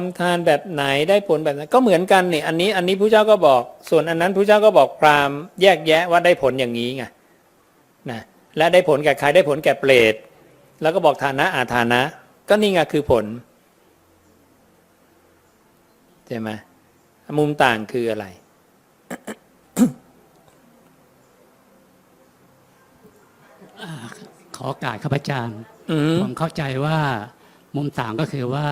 ทำทานแบบไหนได้ผลแบบไหนก็เหมือนกันนี่อันนี้อันนี้พระเจ้าก็บอก ส่วนอันนั้นพระเจ้าก็บอกพราหมณ์แยกแยะว่าได้ผลอย่างนี้ไงนะและได้ผลแก่ใครได้ผลแก่เปรตแล้วก็บอกฐานะอาฐานะ ก็นี่ไงคือผลใช่ไหมมุมต่างคืออะไรขอโอกาสข้าพเจ้าอืมผมเข้าใจว่ามุมต่างก็คือว่า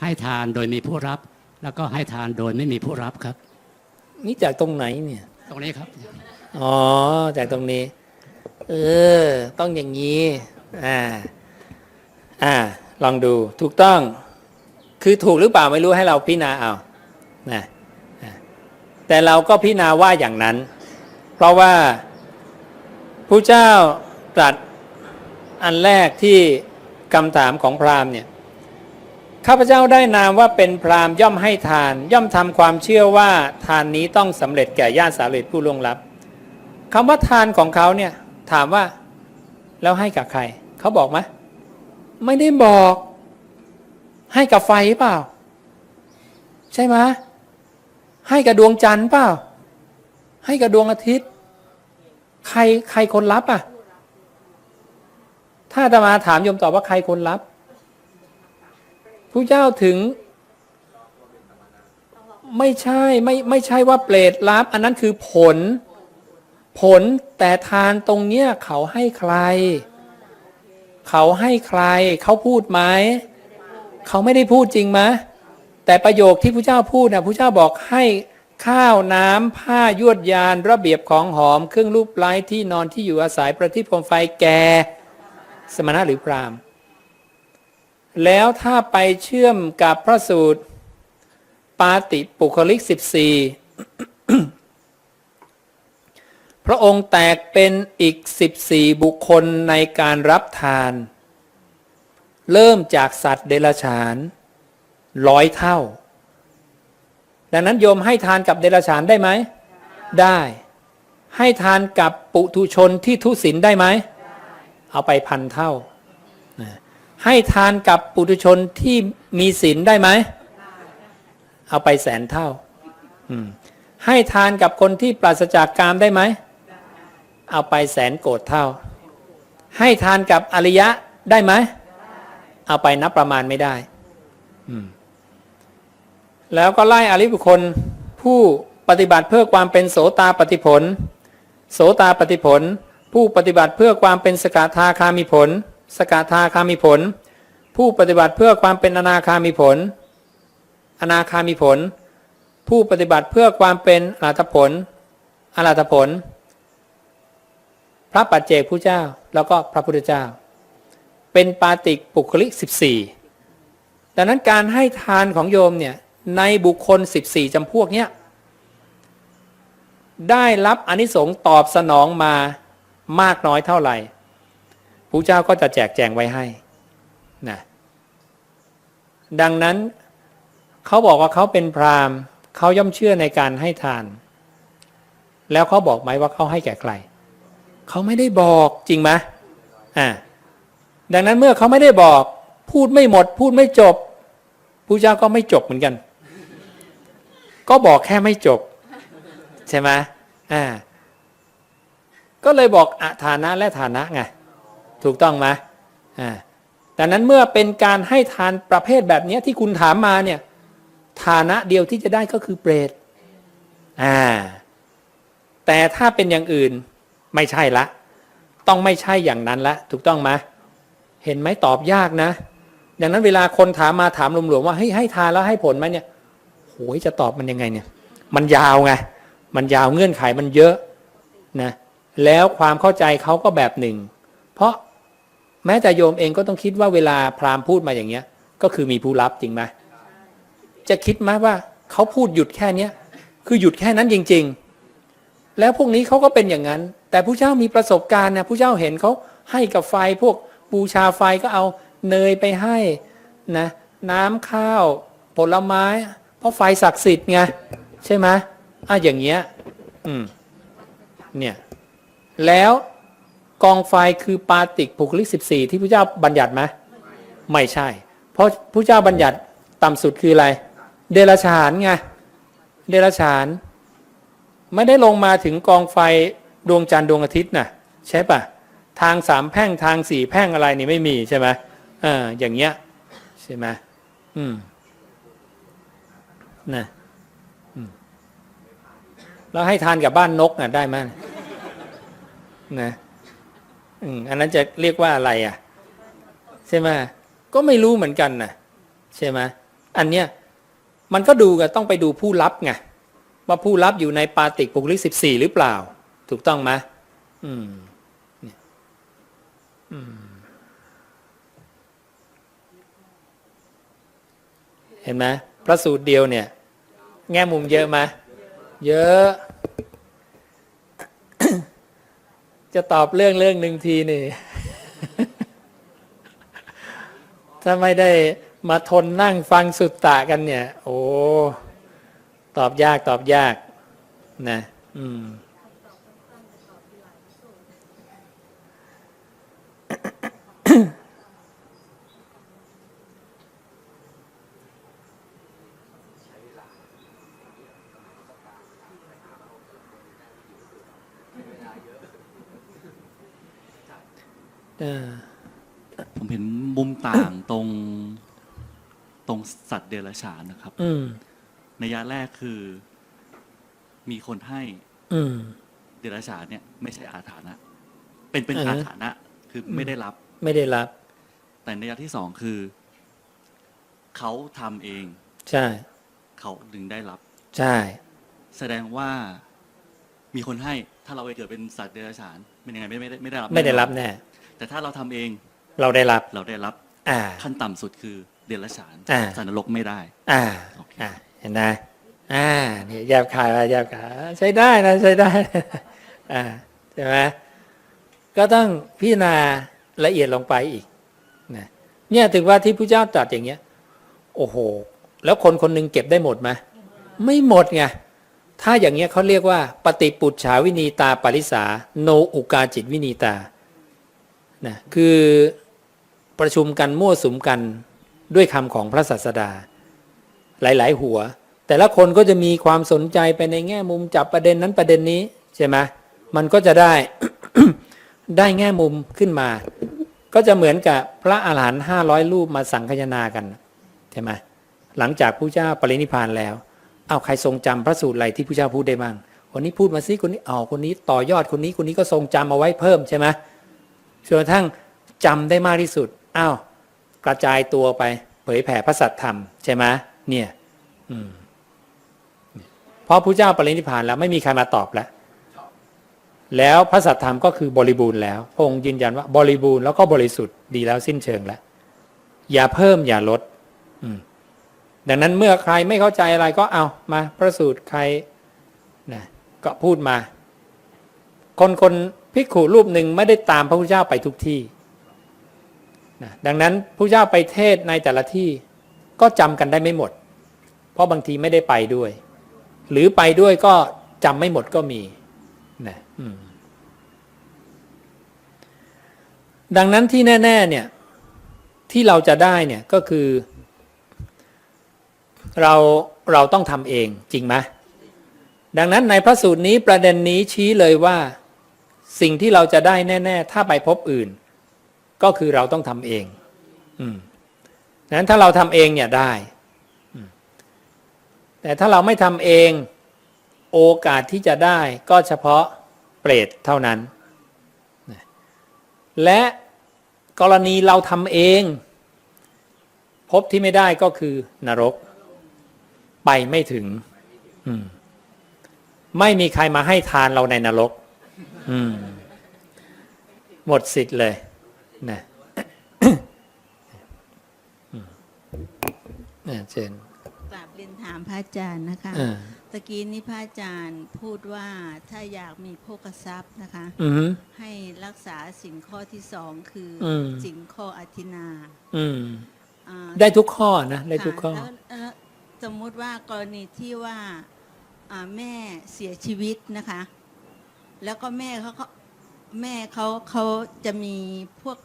ให้ทานโดยมีผู้รับ แล้วก็ให้ทานโดยไม่มีผู้รับครับ นี่จากตรงไหนเนี่ย ตรงนี้ครับ อ๋อ จากตรงนี้ เออ ต้องอย่างนี้ อ่า อ่า ลองดูถูกต้อง คือถูกหรือเปล่าไม่รู้ให้เราพิจารณาเอานะอ่าแต่เราก็พิจารณาว่าอย่างนั้น เพราะว่าผู้เจ้าตรัสอันแรกที่คำถามของพราหมณ์เนี่ย ข้าพเจ้าได้นามว่าเป็นพราหมณ์ย่อมให้ทาน ย่อมทำความเชื่อว่าทานนี้ต้องสำเร็จแก่ญาติสาเร็จผู้ล่วงลับคำว่าทานของเขาเนี่ยถามว่า แล้วให้กับใคร เขาบอกไหมไม่ได้บอก ให้กับไฟเปล่า ใช่ไหมให้กับดวงจันทร์เปล่า ให้กับดวงอาทิตย์ ใครใครคนรับอะ ถ้าอาตมาถามโยมตอบว่าใครคนรับ ผู้เจ้าถึง ไม่ใช่ไม่ไม่ใช่ว่าเปรตรับ อันนั้นคือผล ผลแต่ทานตรงเนี้ยเขาให้ใคร เขาให้ใคร เขาพูดไหมเขาไม่ได้พูดจริงไหมแต่ประโยคที่พระเจ้าพูดนะพระเจ้าบอกให้ข้าวน้ำผ้ายวดยานระเบียบของหอม เครื่องรูปไล้ที่นอนที่อยู่อาศัยประทีปโคมไฟแก่ สมณะหรือพราหมณ์ แล้วถ้าไปเชื่อมกับพระสูตร ปาติปุคลิก 14 พระองค์แตกเป็นอีก 14 บุคคลในการรับทาน เริ่มจากสัตว์เดรัจฉานร้อยเท่า ดังนั้นโยมให้ทานกับเดรัจฉานได้ไหม ได้ ให้ทานกับปุถุชนที่ทุศีลได้ไหม เอาไปพันเท่า ให้ทานกับปุถุชนที่มีศีลได้ไหม เอาไปแสนเท่า ให้ทานกับคนที่ปราศจากกามได้ไหม เอาไปแสนโกรธเท่า ให้ทานกับอริยะได้ไหม เอาไปนับประมาณไม่ได้ แล้วก็ไล่อริบุคคลผู้ปฏิบัติเพื่อความเป็นโสตาปฏิผล โสตาปฏิผล ผู้ปฏิบัติเพื่อความเป็นสกทาคามิผล สกทาคามิผล ผู้ปฏิบัติเพื่อความเป็นอนาคามิผล อนาคามิผล ผู้ปฏิบัติเพื่อความเป็นอรหัตผลอรหัตผล พระปัจเจกผู้เจ้าแล้วก็พระพุทธเจ้า เป็นปาติกปุคลิก14ดังนั้นการให้ทานของโยมเนี่ยในบุคคล 14จำพวกเนี้ยได้รับอนิสงส์ตอบสนองมามากน้อยเท่าไหร่ ระเจ้าก็จะแจกแจงไว้ให้นะดังนั้นเขาบอกว่าเขาเป็นพราหมณ์เขาย่อมเชื่อในการให้ทาน แล้วเขาบอกไหมว่าเขาให้แก่ใครเขาไม่ได้บอกจริงไหมอ่าดังนั้นเมื่อเขาไม่ได้บอก พูดไม่หมด พูดไม่จบผู้เจ้าก็ไม่จบเหมือนกัน ก็บอกแค่ไม่จบ ใช่ไหมอ่าก็เลยบอกอะฐานะและฐานะไง ถูกต้องไหมอ่าดังนั้นเมื่อเป็นการให้ทานประเภทแบบนี้ที่คุณถามมาเนี่ยฐานะเดียวที่จะได้ก็คือเปรตอ่าแต่ถ้าเป็นอย่างอื่นไม่ใช่ละ ต้องไม่ใช่อย่างนั้นละ ถูกต้องไหมเห็นไหมตอบยากนะ ดังนั้นเวลาคนถามมาถามหลวมๆว่าเฮ้ยให้ทานแล้วให้ผลไหมเนี่ยโหยจะตอบมันยังไงเนี่ย มันยาวไงมันยาวเงื่อนไขมันเยอะนะแล้วความเข้าใจเขาก็แบบหนึ่ง เพราะ แม้แต่โยมเองก็ต้องคิดว่าเวลาพราหมณ์พูดมาอย่างเงี้ย ก็คือมีผู้รับจริงไหมจะคิดไหมว่าเขาพูดหยุดแค่เนี้ยคือหยุดแค่นั้นจริง ๆ แล้วพวกนี้เขาก็เป็นอย่างนั้น แต่ผู้เจ้ามีประสบการณ์นะผู้เจ้าเห็นเขาให้กับไฟพวกบูชาไฟก็เอาเนยไปให้นะน้ำข้าวผลไม้ เพราะไฟศักดิ์สิทธิ์ไงใช่ไหมอะอย่างเงี้ยอืมเนี่ยแล้ว กองไฟคือปาติกปุคลิกสิบสี่ที่พระเจ้าบัญญัติไหมไม่ใช่ เพราะพระเจ้าบัญญัติต่ำสุดคืออะไร เดรัจฉานไงเดรัจฉาน ไม่ได้ลงมาถึงกองไฟดวงจันทร์ดวงอาทิตย์น่ะใช่ปะทางสามแพร่งทางสี่แพร่งอะไรนี่ไม่มีใช่ไหมอ่าอย่างเงี้ยใช่ไหมอืมนะมแล้วให้ทานกับบ้านนกน่ะได้ไหมนะ อันนั้นจะเรียกว่าอะไรอะ ใช่ไหมก็ไม่รู้เหมือนกันนะใช่ไหมอันเนี้ยมันก็ดูกันต้องไปดูผู้รับไงว่าผู้รับอยู่ในปาติกปุกลิกสิบสี่หรือเปล่า ถูกต้องไหมอืมเนี่ยอืมเห็นไหมพระสูตรเดียวเนี่ย แง่มุมเยอะไหมเยอะ จะตอบเรื่องเรื่องหนึ่งทีนี่ ถ้าไม่ได้มาทนนั่งฟังสุดตะกันเนี่ย โอ้ ตอบยากตอบยาก นะ อืม ผมเห็นมุมต่างตรงตรงสัตว์เดรัจฉานนะครับอืมในยะแรกคือ มีคนให้อืมเดรัจฉานเนี่ย ไม่ใช่อาถานะ เป็นเป็นอ่าอาฮะถานะ คือไม่ได้รับ ไม่ได้รับ แต่ในยะที่สองคือ เขาทำเอง ใช่ เขาถึงได้รับ ใช่ แสดงว่ามีคนให้ถ้าเราไปเกิดเป็นสัตว์เดรัจฉานเป็นยังไงไม่ไม่ได้ไม่ได้รับ ไม่ได้รับแน่นอน แน่แต่ถ้าเราทำเองเราได้รับ เราได้รับอ่า ขั้นต่ำสุดคือเดรัจฉานอ่าสัตว์นรกไม่ได้ อ่า โอเค อ่า เห็นไหมอ่านี่แยบขายมาแยบขายใช้ได้นะ ใช้ได้ อ่า ใช่ไหมก็ต้องพิจารณาละเอียดลงไปอีกนะเนี่ยถึงว่าที่พระเจ้าตรัสอย่างเงี้ย โอ้โห แล้วคนคนหนึงเก็บได้หมดไหมไม่หมดไง ถ้าอย่างเงี้ยเขาเรียกว่า ปฏิปุจฉาวินีตาปริสา โนอุกาจิตวินีตา นะคือประชุมกันมั่วสุมกันด้วยคำของพระศาสดา หลาย ๆ หัว แต่ละคนก็จะมีความสนใจไปในแง่มุมจับประเด็นนั้นประเด็นนี้ใช่ไหมมันก็จะได้ได้แง่มุมขึ้นมา ก็จะเหมือนกับพระอาหารหันต์ห้าร้อยรูปมาสังคายนากันใช่ไหมหลังจากพระเจ้าปรินิพานแล้ว เอาใครทรงจำพระสูตรอะไรที่พระเจ้าพูดได้บ้างคนนี้พูดมาสิคนนี้อ๋อคนนี้ต่อยอดคนนี้คนนี้ก็ทรงจำเอาไว้เพิ่มใช่ไหม จนกระทั่งจำได้มากที่สุดอ้าวกระจายตัวไป เผยแผ่พระสัตธรรมใช่ไหมเนี่ยอืมเพราะพระเจ้าปรินิพานแล้วไม่มีใครมาตอบแล้วแล้วพระสัตธรรมก็คือบริบูรณ์แล้วพระองค์ยืนยันว่าบริบูรณ์แล้วก็บริสุทธิ์ดีแล้วสิ้นเชิงแล้วอย่าเพิ่มอย่าลดอืมดังนั้นเมื่อใครไม่เข้าใจอะไรก็เอามาพระสูตรใครนะก็พูดมา คนคน ภิกขุรูปหนึ่งไม่ได้ตามพระพุทธเจ้าไปทุกที่นะดังนั้นพระพุทธเจ้าไปเทศในแต่ละที่ก็จำกันได้ไม่หมด เพราะบางทีไม่ได้ไปด้วย หรือไปด้วยก็จำไม่หมดก็มีนะดังนั้นที่แน่ ๆ เนี่ย ที่เราจะได้เนี่ยก็คือ เราเราต้องทำเองจริงไหมดังนั้นในพระสูตรนี้ประเด็นนี้ชี้เลยว่า สิ่งที่เราจะได้แน่ ๆ ถ้าไปพบอื่น ก็คือเราต้องทำเอง อืมดังนั้นถ้าเราทำเองเนี่ยได้ แต่ถ้าเราไม่ทำเองโอกาสที่จะได้ก็เฉพาะเปรตเท่านั้น และกรณีเราทำเอง พบที่ไม่ได้ก็คือนรก ไปไม่ถึง ไม่มีใครมาให้ทานเราในนรก หมดสิทธิ์เลยนะอืมอ่าเชิญกราบเรียนถามพระอาจารย์นะคะอ่าตะกี้นี้พระอาจารย์พูดว่าถ้าอยากมีโภคทรัพย์นะคะอืมให้รักษาสิ่งข้อที่สองคืออมสิ่งข้ออธินาอืมอ่าได้ทุกข้อนะได้ทุกข้อค่ะแล้วแล้วสมมุติว่ากรณีที่ว่าอ่าแม่เสียชีวิตนะคะ แล้วก็แม่เขาเขาแม่เขาเขาจะมีพวก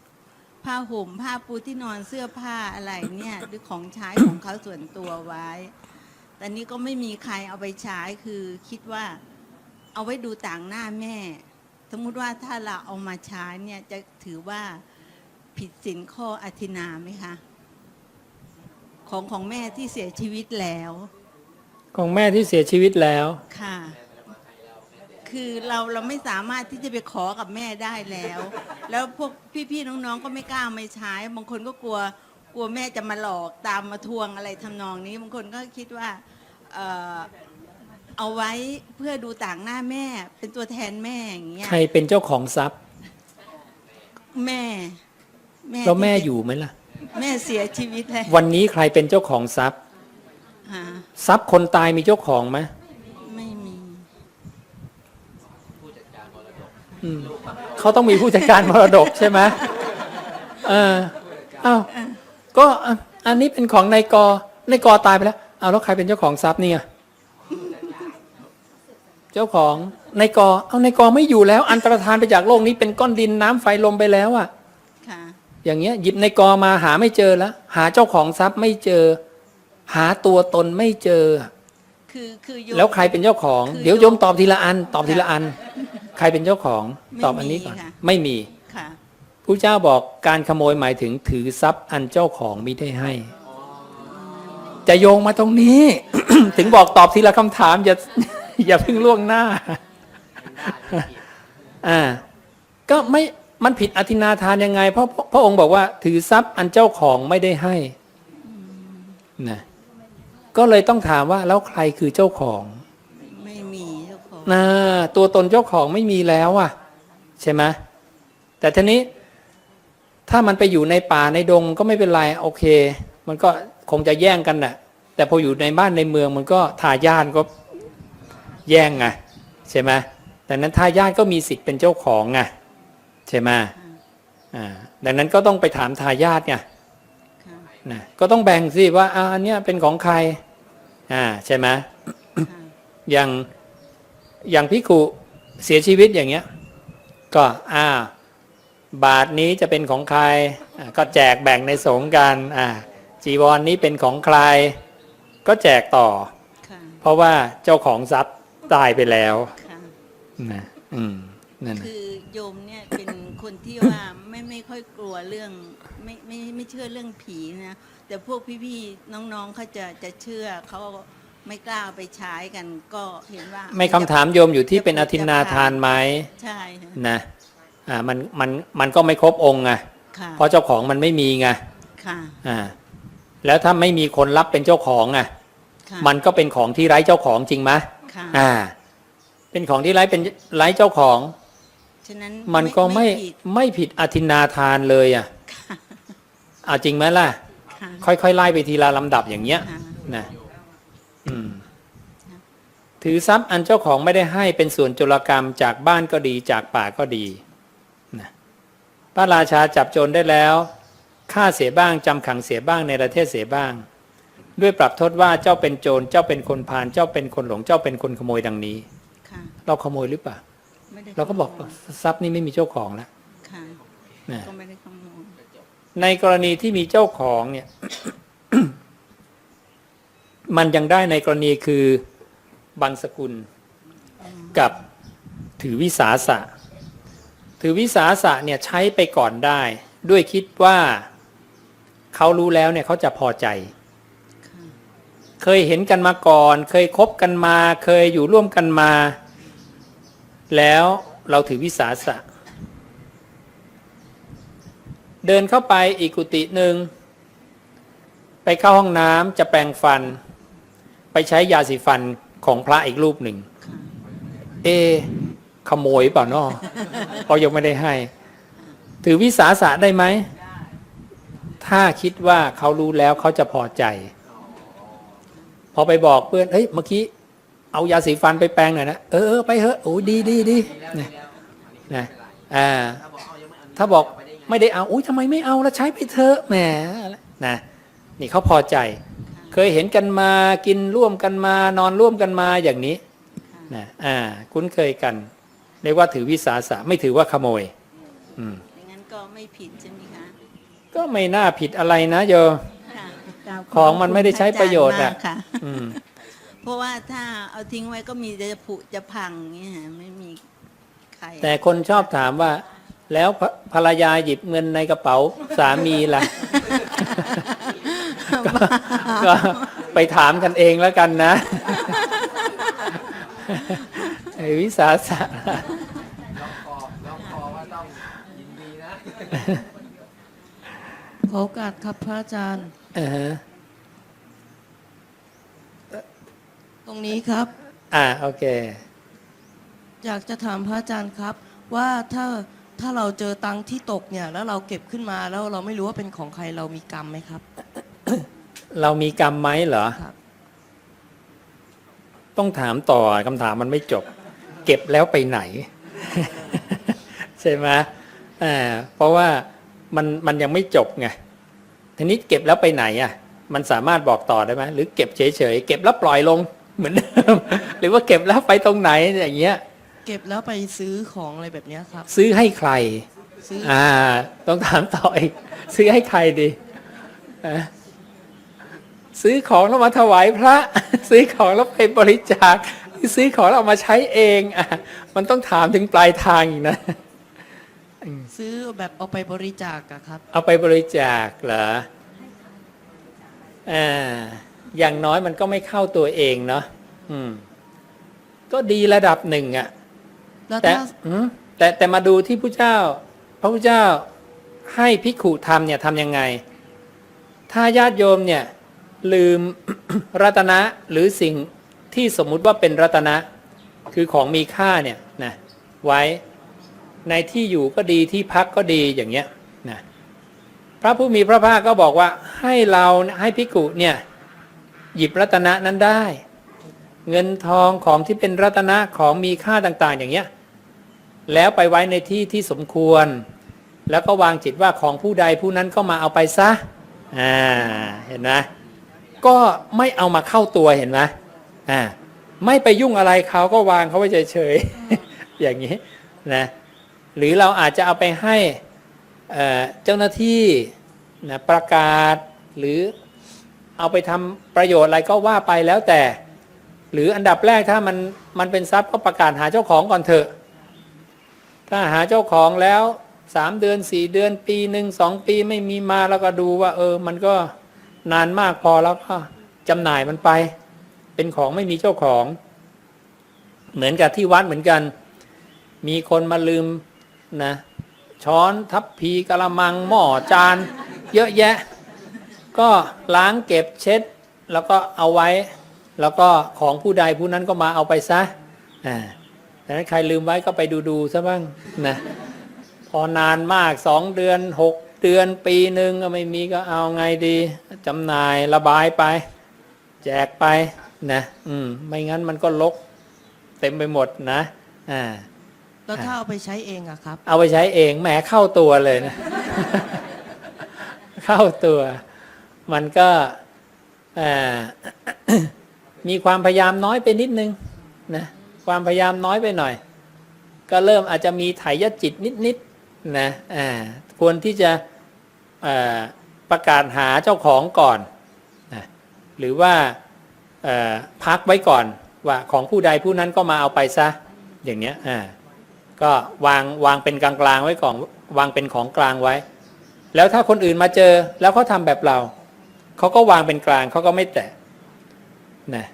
ผ้าห่มผ้าปูที่นอนเสื้อผ้าอะไรเนี่ย หรือของใช้ของเขาส่วนตัวไว้ แต่นี้ก็ไม่มีใครเอาไปใช้คือคิดว่าเอาไว้ดูต่างหน้าแม่ สมมุติว่าถ้าเราเอามาใช้เนี่ยจะถือว่าผิดศีลข้ออธินาไหมคะของของแม่ที่เสียชีวิตแล้ว ของแม่ที่เสียชีวิตแล้วค่ะ คือเราเราไม่สามารถที่จะไปขอกับแม่ได้แล้ว แล้วพวกพี่ๆน้องๆก็ไม่กล้าไม่ใช้ บางคนก็กลัวกลัวแม่จะมาหลอกตามมาทวงอะไรทำนองนี้ บางคนก็คิดว่าเอ่อเอาไว้เพื่อดูต่างหน้าแม่ เป็นตัวแทนแม่อย่างเงี้ยใครเป็นเจ้าของทรัพย์แม่แล้วแม่อยู่ไหมล่ะ แม่เสียชีวิตแล้ววันนี้ใครเป็นเจ้าของทรัพย์ฮะทรัพย์คนตายมีเจ้าของไหมไม่มี อืม เขาต้องมีผู้จัดการมรดกใช่ไหมเอออ้าวก็อะอันนี้เป็นของนายกนายกตายไปแล้วอ้าวแล้วใครเป็นเจ้าของทรัพย์เนี่ยเจ้าของนายกเอานายกไม่อยู่แล้ว อันตรธานไปจากโลกนี้เป็นก้อนดินน้ำไฟลมไปแล้วอะค่ะอย่างเงี้ยหยิบนายกมาหาไม่เจอแล้ว หาเจ้าของทรัพย์ไม่เจอ หาตัวตนไม่เจอ คือคือโยมแล้วใครเป็นเจ้าของคือเดี๋ยวโยโยมมตอบทีละอัน ตอบทีละอัน ใครเป็นเจ้าของไม่ตอบอันนี้ก่อนมีค่ะไม่มีค่ะผู้เจ้าบอกการขโมยหมายถึงถือทรัพย์อันเจ้าของมิได้ให้ จะโยงมาตรงนี้ ถึงบอกตอบทีละคำถาม อย่าอย่าเพิ่งล่วงหน้าอ่าก็ไม่มันผิดอธินาทานยังไง เพราะพระองค์บอกว่า ถือทรัพย์อันเจ้าของไม่ได้ให้นะก็เลยต้องถามว่าแล้วใครคือเจ้าของ ไม่มีเจ้าของ นะตัวตนเจ้าของไม่มีแล้วอะ ใช่ไหมแต่ทีนี้ ถ้ามันไปอยู่ในป่าในดงก็ไม่เป็นไรโอเค มันก็คงจะแย่งกันน่ะแต่พออยู่ในบ้านในเมืองมันก็ทายาทก็แย่งไงใช่ไหมดังนั้นทายาทก็มีสิทธิ์เป็นเจ้าของไงใช่ไหมอ่าดังนั้นก็ต้องไปถามทายาทไงค่ะนะก็ต้องแบ่งสิว่าอ่าอันเนี้ยเป็นของใคร อ่าใช่ไหมค่ะอย่าง อย่างพิกุเสียชีวิตอย่างเงี้ย ก็อ่า บาทนี้จะเป็นของใครอ่าก็แจกแบ่งในสงฆ์กันอ่า จีวรนนี้เป็นของใคร ก็แจกต่อค่ะเพราะว่าเจ้าของทรัพย์ตายไปแล้วค่ะนะอืมนั่นน่ะคือโยมเนี่ยเป็นคนที่ว่าไม่ไม่ค่อยกลัวเรื่องไม่ไม่ไม่เชื่อเรื่องผีนะแต่พวกพี่ๆน้องๆเขาจะจะเชื่อเขา ไม่กล้าเอาไปใช้กันก็เห็นว่าไม่คำถามโยมอยู่ที่เป็นอธินาทานไหมใช่ค่ะนะอ่ามันมันมันก็ไม่ครบองค์ไงค่ะเพราะเจ้าของมันไม่มีไงค่ะอ่าแล้วถ้าไม่มีคนรับเป็นเจ้าของอะค่ะมันก็เป็นของที่ไร้เจ้าของจริงไหมค่ะอ่า เป็นของที่ไร้เป็นไร้เจ้าของ ฉะนั้นมันก็ไม่ผิดไม่ผิดอธินาทานเลยอะค่ะเอาจริงไหมล่ะ ค่ะค่อยๆไล่ไปทีละลำดับอย่างเงี้ยค่ะ นะอืมครับ ถือทรัพย์อันเจ้าของไม่ได้ให้เป็นส่วนจุลกรรมจากบ้านก็ดีจากป่าก็ดีนะพระราชาจับโจรได้แล้วฆ่าเสียบ้างจำขังเสียบ้างในประเทศเสียบ้าง ด้วยปรับโทษว่าเจ้าเป็นโจรเจ้าเป็นคนพาลเจ้าเป็นคนหลงเจ้าเป็นคนขโมยดังนี้ค่ะเราขโมยหรือเปล่าไม่ได้เราก็บอกขโมยทรัพย์นี้ไม่มีเจ้าของแล้วค่ะนะก็ไม่ได้ขโมยในกรณีที่มีเจ้าของเนี่ย มันยังได้ในกรณีคือบังสกุลกับถือวิสาสะ ถือวิสาสะเนี่ยใช้ไปก่อนได้ ด้วยคิดว่าเขารู้แล้วเนี่ยเขาจะพอใจ เคยเห็นกันมาก่อน เคยคบกันมา เคยอยู่ร่วมกันมา แล้วเราถือวิสาสะ เดินเข้าไปอีกกุฏิหนึ่งไปเข้าห้องน้ำจะแปรงฟัน ใช้ยาสีฟันของพระอีกรูปหนึ่งค่ะเอะขโมยเปล่านาะเขายังไม่ได้ให้ ถือวิสาสะได้ไหม ถ้าคิดว่าเขารู้แล้วเขาจะพอใจ พอไปบอกเพื่อน เฮ้ย เมื่อกี้ เอายาสีฟันไปแปรงหน่อยนะ เออเออไปเถอะ โอ้ดีดีดีนะนะอ่า ถ้าบอกไม่ได้เอา อุ้ยทำไมไม่เอาแล้วใช้ไปเถอะ แหม นะ นี่เขาพอใจ เคยเห็นกันมากินร่วมกันมานอนร่วมกันมาอย่างนี้ค่ะนะอ่า คุ้นเคยกันเรียกว่าถือวิสาสะไม่ถือว่าขโมย อืมอย่างนั้นก็ไม่ผิดใช่ไหมคะก็ไม่น่าผิดอะไรนะโยมค่ะกราบขบของมันไม่ได้ใช้ประโยชน์อะมากค่ะอืมเพราะว่าถ้าเอาทิ้งไว้ก็มีแต่จะผุจะพังเงี้ยฮะไม่มีใคร แต่คนชอบถามว่า แล้วภภรรยาหยิบเงินในกระเป๋าสามีล่ะ ก็ก็ไปถามกันเองแล้วกันนะไอ้วิสาสะขอโอกาสครับพระอาจารย์เออฮะตรงนี้ครับ อ่าโอเค อยากจะถามพระอาจารย์ครับ ว่าถ้าถ้าเราเจอตังค์ที่ตกเนี่ย แล้วเราเก็บขึ้นมาแล้วเราไม่รู้ว่าเป็นของใครเรามีกรรมไหมครับ เรามีกรรมไหมเหรอครับต้องถามต่อคำถามมันไม่จบ เก็บแล้วไปไหน ใช่ไหมอ่าเพราะว่ามันมันยังไม่จบไงทีนี้เก็บแล้วไปไหนอะ มันสามารถบอกต่อได้ไหมหรือเก็บเฉยๆเก็บแล้วปล่อยลงเหมือนเดิมหรือว่าเก็บแล้วไปตรงไหนอย่างเงี้ย เก็บแล้วไปซื้อของอะไรแบบเนี้ยครับ ซื้อให้ใคร ซื้ออ่า ต้องถามต่ออีกซื้อให้ใครดีอะ ซื้อของแล้วมาถวายพระ ซื้อของแล้วไปบริจาค ซื้อของแล้วเอามาใช้เองอะมันต้องถามถึงปลายทางอีกนะซื้อแบบเอาไปบริจาคอะครับ เอาไปบริจาคเหรออ่าอย่างน้อยมันก็ไม่เข้าตัวเองเนาะอืม ก็ดีระดับหนึ่งอะแล้วแต่ถ้าอืมแต่แต่มาดูที่พระเจ้า พระพุทธเจ้าให้ภิกขุทำเนี่ยทำยังไง ถ้าญาติโยมเนี่ย ลืมรัตนะหรือสิ่งที่สมมุติว่าเป็นรัตนะ คือของมีค่าเนี่ยนะไว้ในที่อยู่ก็ดีที่พักก็ดีอย่างเงี้ยนะพระผู้มีพระภาคก็บอกว่าให้เราให้ภิกุเนี่ยหยิบรัตนะนั้นได้ เงินทองของที่เป็นรัตนะของมีค่าต่าง ๆ อย่างเงี้ยแล้วไปไว้ในที่ที่สมควร แล้วก็วางจิตว่าของผู้ใดผู้นั้นก็มาเอาไปซะอ่าเห็นไหม ก็ไม่เอามาเข้าตัวเห็นไหมอ่าไม่ไปยุ่งอะไรเขาก็วางเขาไว้เฉยๆอย่างนี้นะหรือเราอาจจะเอาไปให้เจ้าหน้าที่นะประกาศหรือเอาไปทำประโยชน์อะไรก็ว่าไปแล้วแต่ หรืออันดับแรกถ้ามันมันเป็นทรัพย์ก็ประกาศหาเจ้าของก่อนเถอะ ถ้าหาเจ้าของแล้วสามเดือนสี่เดือนปีหนึ่งสองปีไม่มีมาแล้วก็ดูว่า เออ มันก็ นานมากพอแล้วก็จำหน่ายมันไป เป็นของไม่มีเจ้าของ เหมือนกับที่วัดเหมือนกัน มีคนมาลืมนะ ช้อนทัพพีกระมังหม้อจาน เยอะแยะ ก็ล้างเก็บเช็ด แล้วก็เอาไว้ แล้วก็ของผู้ใดผู้นั้นก็มาเอาไปซะอ่าดังนั้นใครลืมไว้ก็ไปดูดูๆซะบ้างนะพอนานมากสองเดือนหก เดือนปีหนึ่งก็ไม่มีก็เอาไงดีจำหน่ายระบายไป แจกไปนะอืมไม่งั้นมันก็ลก เต็มไปหมดนะอ่าแล้วถ้าเอาไปใช้เองอะครับ เอาไปใช้เองแหมเข้าตัวเลยนะ เข้าตัว มันก็อ่ามีความพยายามน้อยไปนิดนึงนะความพยายามน้อยไปหน่อย ก็เริ่มอาจจะมีไถยจิตนิดๆนะอ่า ควรที่จะอ่าประกาศหาเจ้าของก่อนนะหรือว่าเอ่อพักไว้ก่อนว่าของผู้ใดผู้นั้นก็มาเอาไปซะอย่างเนี้ยอ่าก็วางวางเป็นกลางๆไว้ก่อนวางเป็นของกลางไว้ แล้วถ้าคนอื่นมาเจอแล้วเขาทำแบบเราเขาก็วางเป็นกลางเขาก็ไม่แตะนะ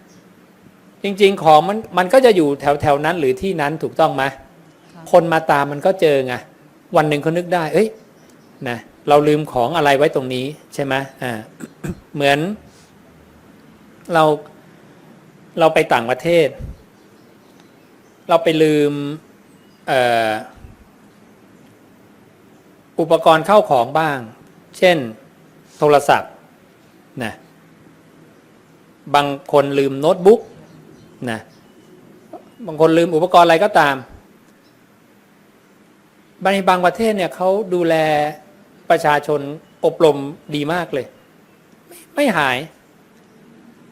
จริงๆของมันมันก็จะอยู่แถวแถวๆนั้นหรือที่นั้นถูกต้องไหมครับคนมาตามมันก็เจอไงวันหนึ่งเขานึกได้ เอ้ย นะเราลืมของอะไรไว้ตรงนี้ใช่ไหมอ่าเหมือน เราเราไปต่างประเทศ เราไปลืมอุปกรณ์เข้าของบ้าง เช่น โทรศัพท์นะบางคนลืมโน้ตบุ๊กนะบางคนลืมอุปกรณ์อะไรก็ตามในบางประเทศเนี่ยเขาดูแล ประชาชนอบรมดีมากเลยไม่ไม่หาย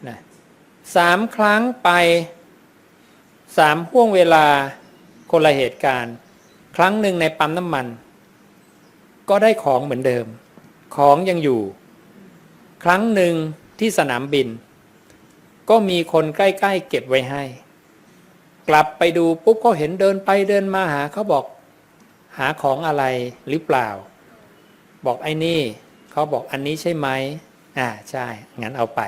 นะสามครั้งไปสามห่วงเวลาคนละเหตุการณ์ ครั้งหนึ่งในปั๊มน้ำมัน ก็ได้ของเหมือนเดิม ของยังอยู่ ครั้งหนึ่งที่สนามบิน ก็มีคนใกล้ๆเก็บไว้ให้ กลับไปดูปุ๊บก็เห็นเดินไปเดินมาหาเขาบอก หาของอะไรหรือเปล่า บอกไอ้นี่เขาบอกอันนี้ใช่ไหมอ่าใช่ งั้นเอาไป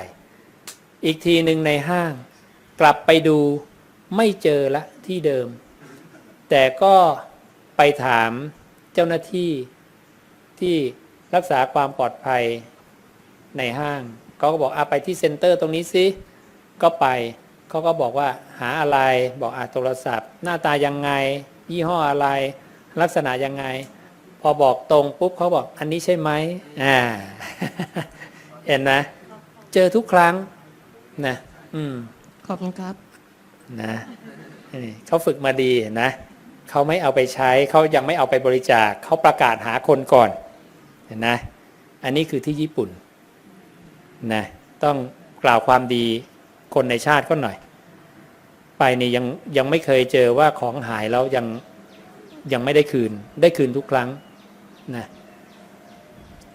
อีกทีหนึ่งในห้าง กลับไปดูไม่เจอละที่เดิม แต่ก็ไปถามเจ้าหน้าที่ที่รักษาความปลอดภัยในห้างเขาก็บอกอาไปที่เซ็นเตอร์ตรงนี้สิก็ไปเขาก็บอกว่าหาอะไรบอกอาโทรศัพท์ หน้าตายังไง ยี่ห้ออะไร ลักษณะยังไง พอบอกตรงปุ๊บเขาบอกอันนี้ใช่ไหมอ่าเห็นนะเจอทุกครั้งนะอืมขอบคุณครับนะนี่เขาฝึกมาดีเห็นนะเขาไม่เอาไปใช้เขายังไม่เอาไปบริจาคเขาประกาศหาคนก่อนเห็นนะอันนี้คือที่ญี่ปุ่นนะต้องกล่าวความดีคนในชาติก็หน่อย ไปนี่ยังยังไม่เคยเจอว่าของหายแล้วยังยังไม่ได้คืน ได้คืนทุกครั้ง นะ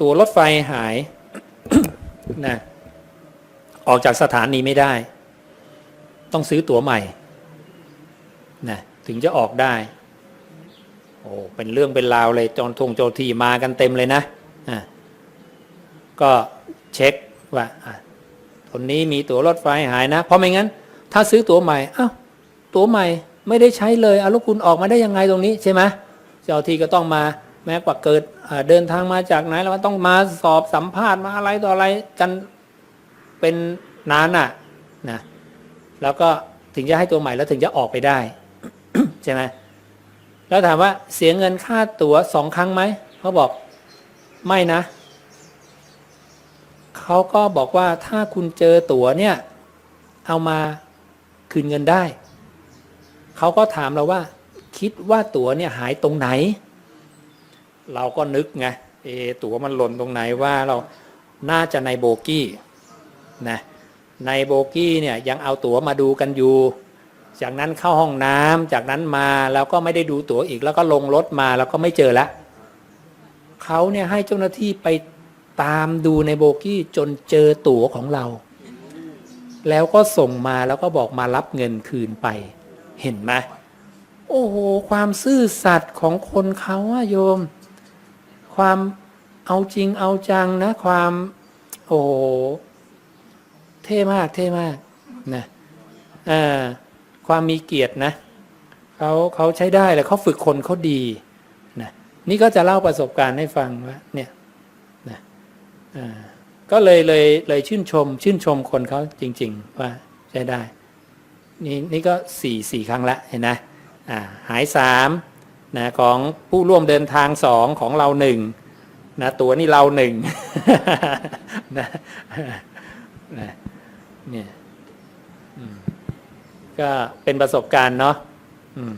ตัวรถไฟหายนะออกจากสถานีไม่ได้ ต้องซื้อตั๋วใหม่นะถึงจะออกได้ โอ้เป็นเรื่องเป็นราวเลยจอนทงโจทีมากันเต็มเลยนะอะก็เช็คว่าคนนี้มีตั๋วรถไฟหายนะ เพราะไม่งั้น ถ้าซื้อตั๋วใหม่อ้าวตั๋วใหม่ไม่ได้ใช้เลยเอาแล้วคุณออกมาได้ยังไงตรงนี้ใช่ไหมเจ้าที่ก็ต้องมา แม้กว่าเกิดเดินทางมาจากไหนแล้วต้องมาสอบสัมภาษณ์มาอะไรต่ออะไรกันเป็นนานอะนะแล้วก็ถึงจะให้ตัวใหม่แล้วถึงจะออกไปได้ใช่ไหมแล้วถามว่าเสียเงินค่าตั๋วสองครั้งไหมเขาบอกไม่นะเขาก็บอกว่าถ้าคุณเจอตั๋วเนี่ย เอามาคืนเงินได้เขาก็ถามเราว่า คิดว่าตั๋วเนี่ยหายตรงไหน เราก็นึกไงเอตั๋วมันหล่นตรงไหนว่าเราน่าจะในโบกี้นะในโบกี้เนี่ยยังเอาตั๋วมาดูกันอยู่ จากนั้นเข้าห้องน้ำจากนั้นมาแล้วก็ไม่ได้ดูตั๋วอีกแล้วก็ลงรถมาแล้วก็ไม่เจอล้วเขาเนี่ยให้เจ้าหน้าที่ไปตามดูในโบกี้จนเจอตั๋วของเรา แล้วก็ส่งมาแล้วก็บอกมารับเงินคืนไป เห็นไหมโอ้โห ความซื่อสัตย์ของคนเขาอะโยม ความเอาจริงเอาจังนะ ความ โอ้โหเท่มากเท่มากนะอ่าความมีเกียรตินะเขาเขาใช้ได้เลยเขาฝึกคนเขาดีนะนี่ก็จะเล่าประสบการณ์ให้ฟังว่าเนี่ยนะอ่าก็เลยเลยเลยชื่นชม ชื่นชมคนเขาจริง ๆ ว่าใช้ได้ นี่นี่ก็สี่สี่ครั้งละเห็นนะอ่าหายสาม นะของผู้ร่วมเดินทางสองของเราหนึ่งนะตัวนี่เราหนึ่งนะนะเนี่ยก็เป็นประสบการณ์เนาะอืม